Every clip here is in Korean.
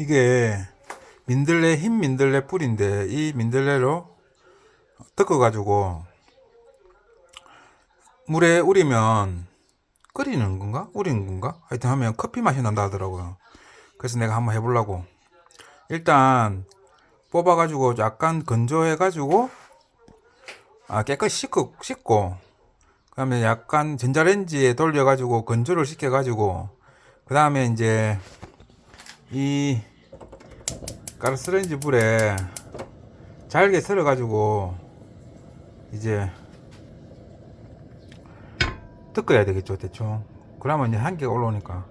이게 민들레 흰 민들레 뿌리인데 이 민들레로 뜯어 가지고 물에 우리면 끓이는 건가? 우리는 건가? 하여튼 하면 커피 맛이 난다 하더라고요. 그래서 내가 한번 해보려고. 일단 뽑아가지고 약간 건조해가지고 아 깨끗이 씻고 씻고 그 다음에 약간 전자레인지에 돌려가지고 건조를 시켜가지고 그 다음에 이제 이 가스레인지 불에 잘게 썰어 가지고 이제 뜯어야 되겠죠 대충. 그러면 이제 한 개가 올라오니까.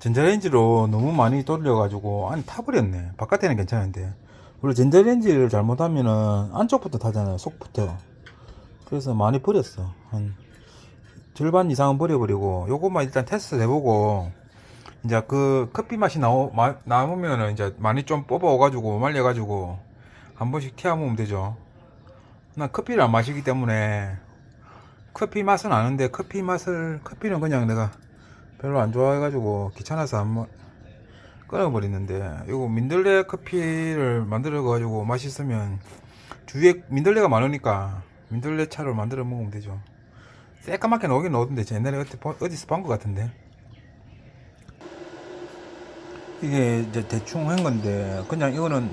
전자레인지로 너무 많이 돌려 가지고 안에 타버렸네. 바깥에는 괜찮은데. 원래 전자레인지를 잘못하면은 안쪽부터 타잖아요 속부터. 그래서 많이 버렸어. 한 절반 이상은 버려버리고 요것만 일단 테스트 해보고 이제 그 커피 맛이 나오, 마, 나오면은 이제 많이 좀 뽑아오가지고 말려가지고 한 번씩 튀어 먹으면 되죠. 난 커피를 안 마시기 때문에 커피 맛은 아는데 커피 맛을 커피는 그냥 내가 별로 안 좋아해가지고 귀찮아서 안 먹, 끊어버리는데 이거 민들레 커피를 만들어 가지고 맛있으면 주위에 민들레가 많으니까 민들레 차를 만들어 먹으면 되죠. 새까맣게 나오던데 저 옛날에 어디, 보- 어디서 본 것 같은데 이게 이제 대충 한 건데 그냥 이거는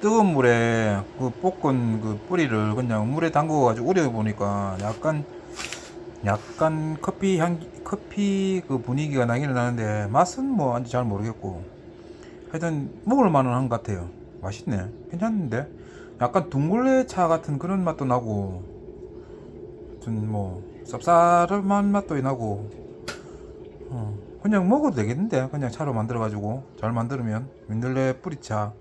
뜨거운 물에 그 볶은 그 뿌리를 그냥 물에 담궈 가지고 우려 보니까 약간 약간 커피 향 커피 그 분위기가 나기는 나는데 맛은 뭐 아직 잘 모르겠고 하여튼 먹을 만은 한 것 같아요. 맛있네. 괜찮은데? 약간 둥글레 차 같은 그런 맛도 나고 하여튼 뭐 쌉싸름한 맛도 나고 어, 그냥 먹어도 되겠는데. 그냥 차로 만들어 가지고 잘 만들면. 민들레 뿌리차